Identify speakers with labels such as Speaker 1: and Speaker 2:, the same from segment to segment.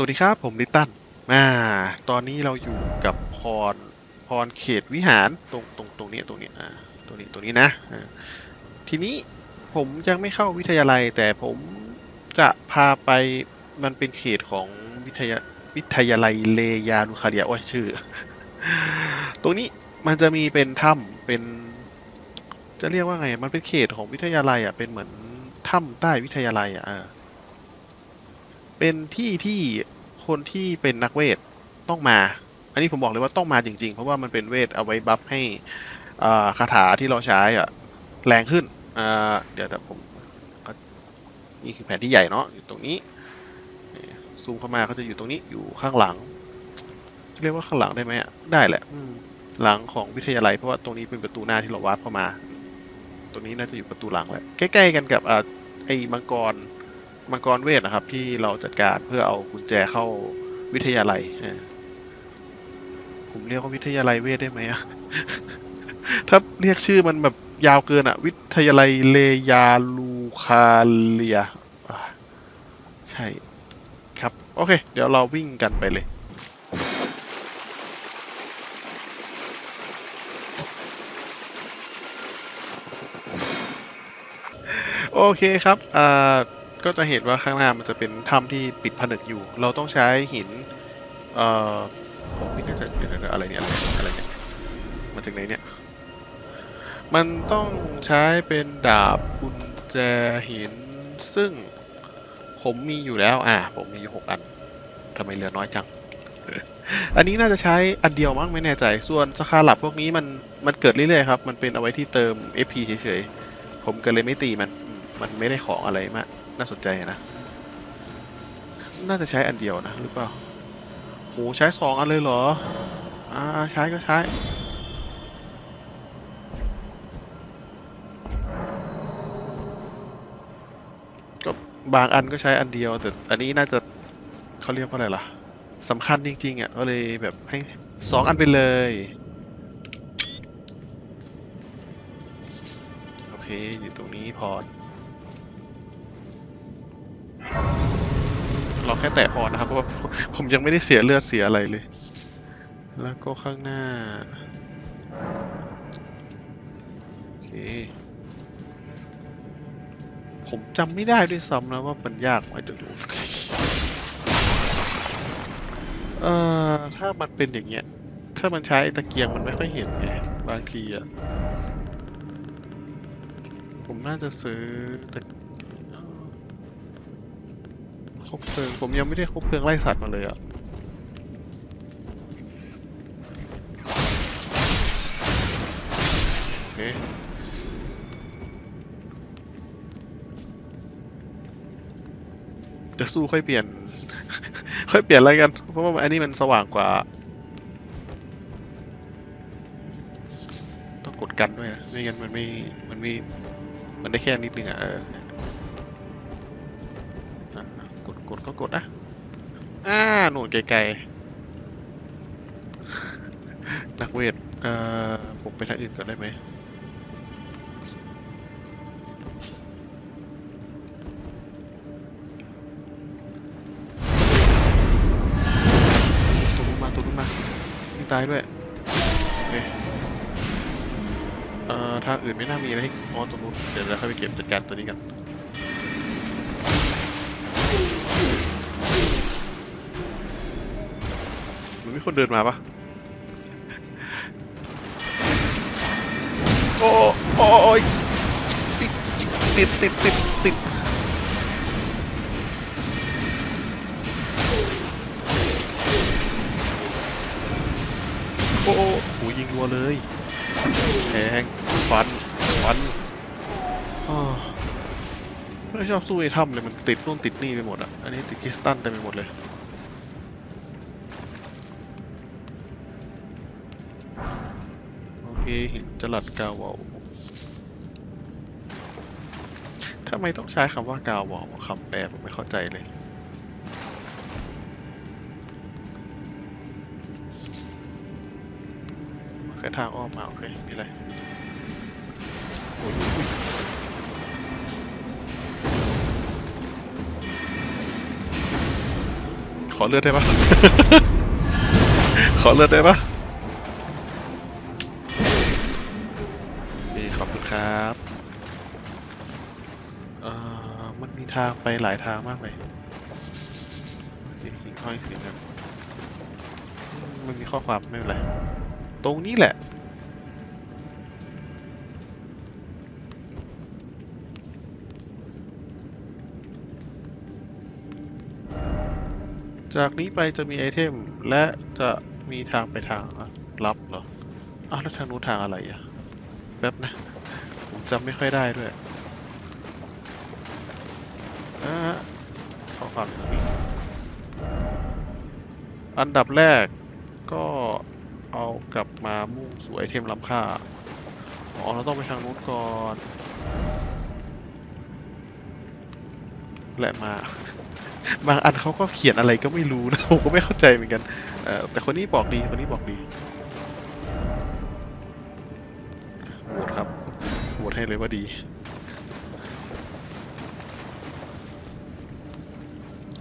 Speaker 1: สวัสดีครับ ผมลิตตันอ่าตอนนี้เราอยู่กับพร พรเขตวิหารตรงตรงตรงนี้ตรงนี้อ่าตรงนี้ตรงนี้นะ ทีนี้ผมยังไม่เข้าวิทยาลัย แต่ผมจะพาไปมันเป็นเขตของวิทยาวิทยาลัยเลยานุคาเดียโอ้ยชื่อ ตรงนี้มันจะมีเป็นถ้ำเป็น จะเรียกว่าไง มันเป็นเขตของวิทยาลัยอะเป็นเหมือนถ้ำใต้วิทยาลัยอะ เป็นที่ที่คนที่เป็นนักเวทต้องมา อันนี้ผมบอกเลยว่าต้องมาจริง ๆ เพราะว่ามันเป็นเวทเอาไว้บัฟให้คาถาที่เราใช้อะแรงขึ้นเดี๋ยวเดี๋ยวผมนี่คือแผนที่ใหญ่เนาะอยู่ตรงนี้ซูมเข้ามาเขาจะอยู่ตรงนี้อยู่ข้างหลัง เรียกว่าข้างหลังได้ไหมอะได้แหละหลังของวิทยาลัยเพราะว่าตรงนี้เป็นประตูหน้าที่เราวาร์ปเข้ามา ตรงนี้น่าจะอยู่ประตูหลังแหละใกล้ๆกันกับอไอ้มังกร มังกรเวทนะครับ ที่เราจัดการเพื่อเอากุญแจเข้าวิทยาลัยผมเรียกว่าวิทยาลัยเวทได้ไหมอะถ้าเรียกชื่อมันแบบยาวเกินอะวิทยาลัยเลยาลูคาเลียใช่ครับ โอเค เดี๋ยวเราวิ่งกันไปเลยโอเคครับ อ่า ก็จะเห็นว่าข้างหน้ามันจะเป็นถ้ำที่ปิดผนึกอยู่ เราต้องใช้หิน เอ่อผมไม่แน่ใจเดี๋ยวๆๆอะไรเนี่ยอะไรเนี่ยมาถึงไหนเนี่ย มันต้องใช้เป็นดาบกุญแจหิน ซึ่งผมมีอยู่แล้ว อ่าผมมีอยู่หกอันทำไมเหลือน้อยจัง อันนี้น่าจะใช้อันเดียวมั้งไม่แน่ใจ ส่วนสคาลับพวกนี้มันมันเกิดเรื่อยๆครับ มันเป็นเอาไว้ที่เติม FP เฉยๆ ผมก็เลยไม่ตีมัน มันไม่ได้ของอะไรมากน่าสนใจนะ น่าจะใช้อันเดียวนะหรือเปล่าโหใช้สองอันเลยเหรอ อ่าใช้ก็ใช้ ก็บางอันก็ใช้อันเดียว แต่อันนี้น่าจะเขาเรียกว่าอะไรล่ะสำคัญจริงๆอะก็เลยแบบให้สองอันไปเลยโอเคอยู่ตรงนี้พอ เราแค่แตะพอนะครับเพราะว่าผมยังไม่ได้เสียเลือดเสียอะไรเลย แล้วก็ข้างหน้าโอเคผมจำไม่ได้ด้วยซ้ำนะว่ามันยากไหมจะดูเอ่อถ้ามันเป็นอย่างเงี้ย ถ้ามันใช้ตะเกียงมันไม่ค่อยเห็นไงบางทีอะผมน่าจะซื้อตะ คบเพลิง ผมยังไม่ได้คบเพลิงไล่สัตว์มาเลยอะโอเคจะสู้ค่อยเปลี่ยน ค่อยเปลี่ยนอะไรกัน เพราะว่าอันนี้มันสว่างกว่า ต้องกดกันด้วยนะไม่งั้นมันไม่ มันไม่ มันได้แค่นิดนึงอะเอออะ กดกดก็กดนะอ่าหนูนไกลๆนักเวทเอ่อผมไปทางอื่นก่อนได้ไหมตัวนู้นมาตัวนู้นมาไม่ตายด้วยโอเคเอ่อทางอื่นไม่น่ามีอะไรให้อ๋อตัวนู้นเดี๋ยวเราเข้าไปเก็บจัดการตัวนี้กัน มันมีคนเดินมาปะโอ้โอ้ยติดติดติดติดโอ้โหยิงรัวเลยแทงฟันฟันอ้อไม่ชอบสู้ไอ้ถ้ำเลยมันติดนู่นติดนี่ไปหมดอะ อันนี้ติดคริสตันเต็มไปหมดเลย โอเค หินจลัดกาวาวทำไมต้องใช้คำว่ากาวาวคำแปลผมไม่เข้าใจเลย แค่ทางอ้อมมาโอเคมีอะไรโอ้ยอุ๊ยขขอเลือดได้ปะ ขอเลือดได้ปะ ครับเอ่อมันมีทางไปหลายทางมากเลยเสียงหิ่งห้อยเสียงกันมันมีข้อความไม่เป็นไร ตรงนี้แหละ จากนี้ไปจะมีไอเทม และจะมีทางไปทางลับเหรออ้าวแล้วทางนู้นทางอะไรอะแป๊บนะ จำไม่ค่อยได้ด้วยอ่าข้อความอันดับแรกก็เอากลับมามุ่งสู่ไอเทมล้ำค่า อ๋อ เราต้องไปทางนู้นก่อน และมา บางอันเขาก็เขียนอะไรก็ไม่รู้นะ ผมก็ไม่เข้าใจเหมือนกัน แต่คนนี้บอกดี คนนี้บอกดี ให้เลยว่าดี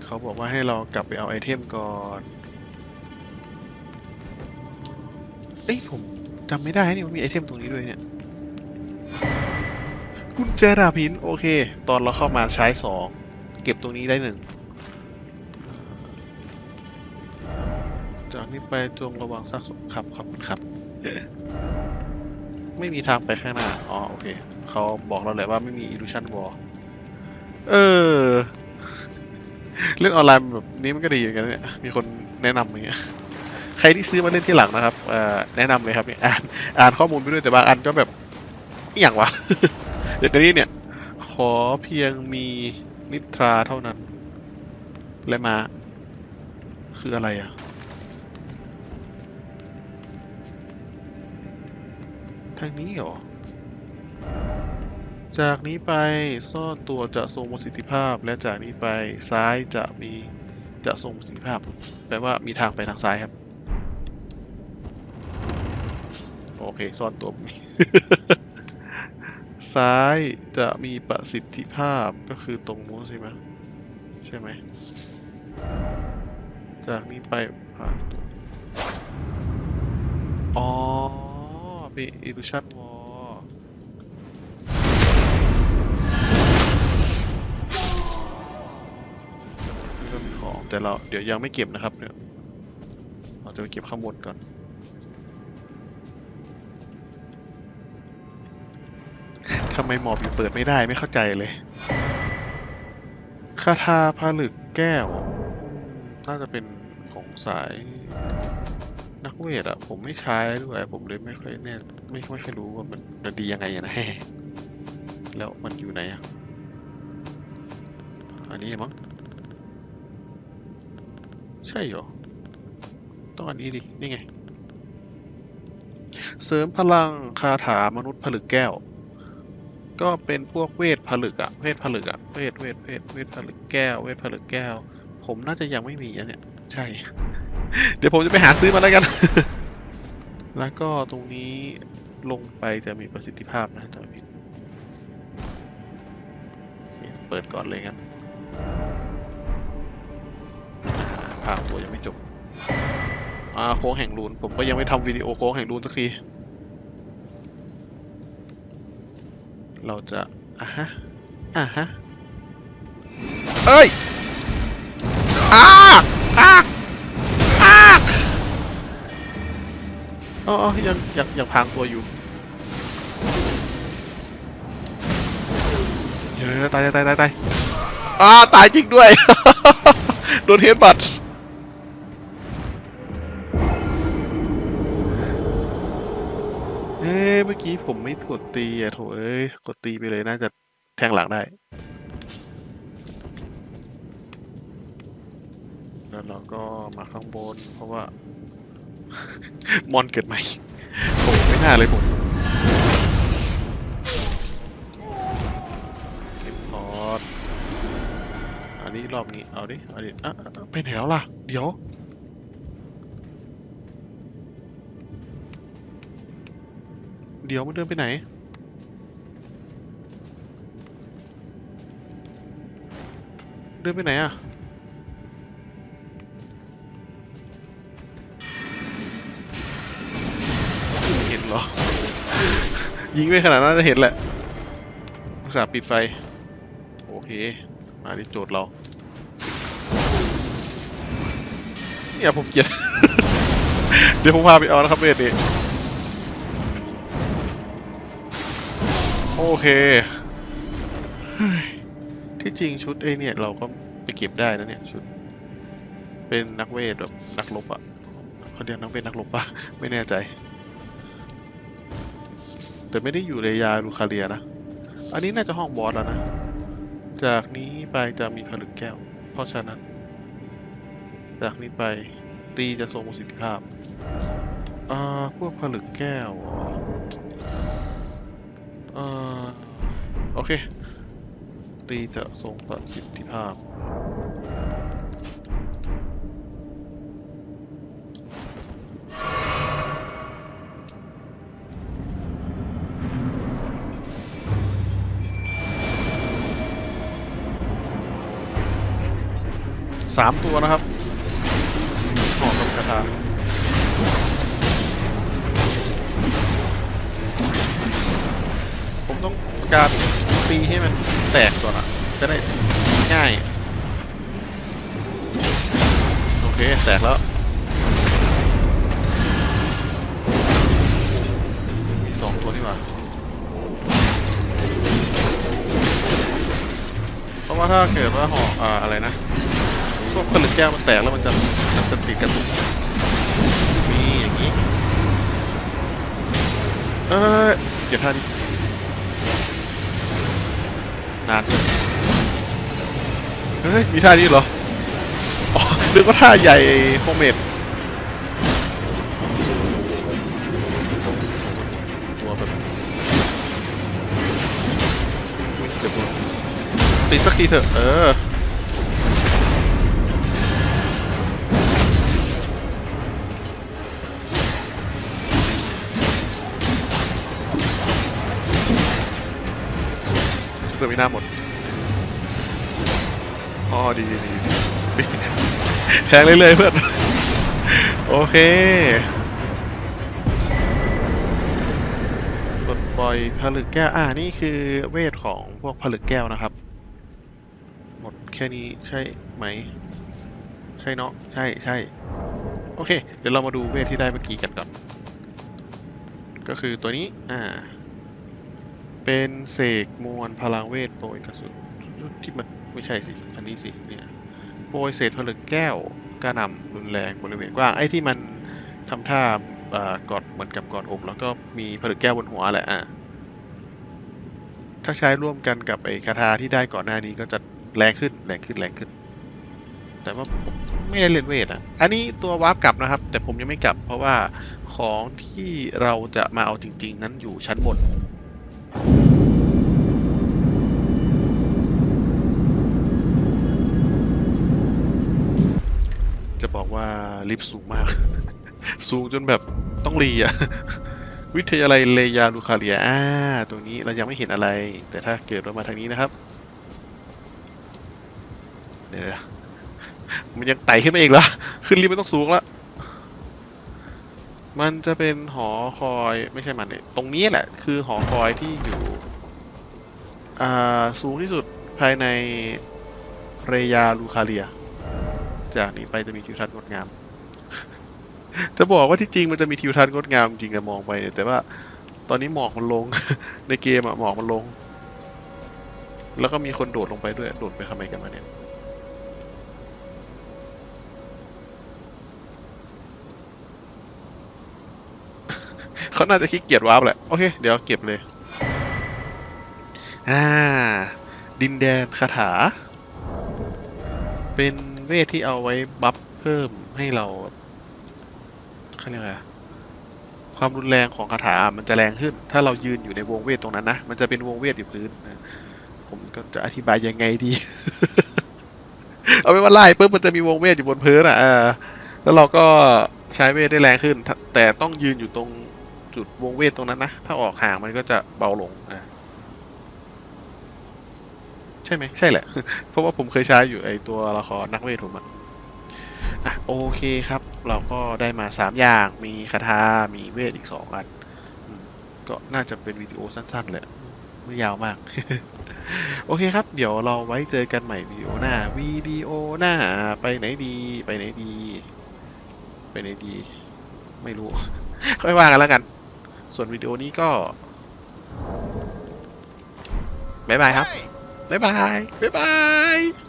Speaker 1: เขาบอกว่าให้เรากลับไปเอาไอเทมก่อน เอ้ยผมจำไม่ได้นี่มันมีไอเทมตรงนี้ด้วยเนี่ยกุญแจดาบหิน โอเค ตอนเราเข้ามาใช้สองเก็บตรงนี้ได้หนึ่งจากนี้ไปจงระวังซากศพครับขอบคุณครับ ไม่มีทางไปข้างหน้า อ๋อ โอเค เขาบอกเราแหละว่าไม่มี illusion war เออ เล่นออนไลน์แบบนี้มันก็ดีเหมือนกันเนี่ย มีคนแนะนำอย่างเงี้ย ใครที่ซื้อมาเล่นที่หลังนะครับแนะนำเลยครับเนี่ยอ่าน อ่านข้อมูลไปด้วยแต่บางอันก็แบบอย่างวะ เดี๋ยวนี้เนี่ย ขอเพียงมีนิทราเท่านั้น และมา คืออะไรอะ ทางนี้เหรอ จากนี้ไปซ่อนตัวจะทรงประสิทธิภาพ และจากนี้ไปซ้ายจะมีจะทรงประสิทธิภาพ แปลว่ามีทางไปทางซ้ายครับ โอเค ซ่อนตัวมีซ้ายจะมีประสิทธิภาพก็คือตรงนู้นใช่ไหมใช่ไหม จากนี้ไปผ่านตัวอ๋อ เป็น illusion wall นี่ก็มีของแต่เราเดี๋ยวยังไม่เก็บนะครับเดี๋ยเราจะไปเก็บข้างบนก่อน ทำไมหมอบอยู่เปิดไม่ได้ไม่เข้าใจเลยคาถาผลึกแก้ว น่าจะเป็นของสาย นักเวทอะผมไม่ใช้ด้วยผมเลยไม่ค่อยแน่ไม่ไม่ค่อยรู้ว่ามันมันดียังไงนะแล้วมันอยู่ไหนอะอันนี้มั้งใช่เหรอต้องอันนี้ดินี่ไง เสริมพลังคาถามนุษย์ผลึกแก้ว ก็เป็นพวกเวทผลึกอะเวทผลึกอะเวทเวทเวทเวทผลึกแก้ว เวทผลึกแก้ว ผมน่าจะยังไม่มีอันเนี่ยใช่ เดี๋ยวผมจะไปหาซื้อมาแล้วกัน แล้วก็ตรงนี้ลงไปจะมีประสิทธิภาพนะถ้าไม่ผิดเปิดก่อนเลยงั้นภาพตัวยังไม่จบอ่าโค้งแห่งรูน ผมก็ยังไม่ทำวิดีโอโค้งแห่งรูนสักที เราจะอะฮะอะฮะ เอ้ยอ้า อ๋อยังยังยังพรางตัวอยู่เดี๋ยวตายตายตายตายตายอ้าตายจริงด้วย โดนเฮดบัตเอ้เมื่อกี้ผมไม่กดตีอะโถเอ้ยกดตีไปเลยน่าจะแทงหลังได้แล้วเราก็มาข้างบนเพราะว่า มอนเกิดใหม่ผมไม่น่าเลยผมเก็บพอร์ตอันนี้รอบนี้ เอาดิ เอาดิอะอะอะไปไหนแล้วล่ะ เดี๋ยว เดี๋ยวมันเดินไปไหนเดินไปไหนอะ เหรอ ยิงไม่ขนาดนั้นจะเห็นแหละอุตส่าห์ปิดไฟ โอเค มาที่โจทย์เรา เนี่ยผมเกลียด เดี๋ยวผมพาไปเอานะครับเวทนี้โอเค ที่จริงชุดไอ้เนี่ยเราก็ไปเก็บได้นะเนี่ยชุด เป็นนักเวทแบบนักรบอะเขาเรียกนักเวทนักรบปะไม่แน่ใจ แต่ไม่ได้อยู่ในยาลูคาเรียนะ อันนี้น่าจะห้องบอสแล้วนะ จากนี้ไปจะมีผลึกแก้ว เพราะฉะนั้น จากนี้ไปตีจะทรงประสิทธิภาพ อ่า พวกผลึกแก้วออ่าโอเค ตีจะทรงประสิทธิภาพ สามตัวนะครับหอกกับกระทาผมต้องการตีให้มันแตกก่อนอะจะได้ง่าย โอเค แตกแล้วมีสองตัวนี่หว่าเพราะว่าถ้าเกิดว่าหอกอ่าอะไรนะ วกผลึกแก้วมันแตกแล้วมันจะมันจะติดกระตุกมีอย่างนี้ เออเดี๋ยวท่านี้นานเลยเฮ้ย มีท่านี้เหรอ อ๋อนึกว่าท่าใหญ่โฮเมดตัวแบบเดี๋ยวติดสักทีเถอะ เออ หน้าหมดอ๋อดีดีดีดีแทงเรื่อยๆเพื่อน โอเคปลดปล่อยผลึกแก้ว อ่า นี่คือเวทของพวกผลึกแก้วนะครับ หมดแค่นี้ใช่ไหม ใช่เนาะ ใช่ใช่ โอเค เดี๋ยวเรามาดูเวทที่ได้เมื่อกี้กันก่อน ก็คือตัวนี้ อ่า เป็นเสกมวลพลังเวทโปรยกระสุนที่มันไม่ใช่สิ อันนี้สิเนี่ยโปรยเศษผลึกแก้วกระหน่ำรุนแรงบริเวณกว้างไอ้ที่มันทำท่าอ่อกอดเหมือนกับกอดอกแล้วก็มีผลึกแก้วบนหัวแหละอะถ้าใช้ร่วมกันกับไอ้คาถาที่ได้ก่อนหน้านี้ก็จะแรงขึ้นแรงขึ้นแรงขึ้น แต่ว่าผมไม่ได้เล่นเวทอะ อันนี้ตัววาร์ปกลับนะครับ แต่ผมยังไม่กลับ เพราะว่าของที่เราจะมาเอาจริง ๆ นั้นอยู่ชั้นบน ลิฟต์สูงมาก สูงจนแบบต้องรีอะวิทยาลัยเลยาลูคาเรียอ่าตรงนี้เรายังไม่เห็นอะไร แต่ถ้าเกิดเรามาทางนี้นะครับ เดี๋ยวมันยังไต่ขึ้นมาเองเหรอ ขึ้นลิฟต์ไม่ต้องสูงละมันจะเป็นหอคอยไม่ใช่มันเนี่ยตรงนี้แหละ คือหอคอยที่อยู่ อ่า สูงที่สุดภายในเรยาลูคาเรีย จากนี้ไปจะมีทิวทัศน์งดงาม จะบอกว่าที่จริงมันจะมีทิวทัศน์งดงามจริงอะมองไปเนี่ยแต่ว่า ตอนนี้หมอกมันลง ในเกมอะหมอกมันลง แล้วก็มีคนโดดลงไปด้วย โดดไปทำไมกันมาเนี่ยเขาน่าจะขี้เกียจวาร์ปแหละ โอเค เดี๋ยวเก็บเลย อ่า ดินแดนคาถา เป็นเวทที่เอาไว้บัฟเพิ่มให้เรา เขาเรียกอะไรความรุนแรงของคาถามันจะแรงขึ้น ถ้าเรายืนอยู่ในวงเวทตรงนั้นนะ มันจะเป็นวงเวทอยู่พื้นนะผมก็จะอธิบายยังไงดี เอาเป็นว่าไล่ปุ๊บมันจะมีวงเวทอยู่บนพื้นอะแล้วเราก็ใช้เวทได้แรงขึ้น แต่ต้องยืนอยู่ตรงจุดวงเวทตรงนั้นนะ ถ้าออกห่างมันก็จะเบาลงอะใช่ไหมใช่แหละ เพราะว่าผมเคยใช้อยู่ไอตัวละครนักเวทผมอะ อะโอเคครับ เราก็ได้มาสามอย่าง มีคาถา มีเวทอีกสองอัน ก็น่าจะเป็นวิดีโอสั้นๆแหละไม่ยาวมาก โอเคครับ เดี๋ยวเราไว้เจอกันใหม่วิดีโอหน้าวิดีโอหน้า ไปไหนดี ไปไหนดี ไปไหนดี ไม่รู้ ค่อยว่ากันแล้วกัน ส่วนวิดีโอนี้ก็บายบายครับบ๊ายบายบ๊ายบาย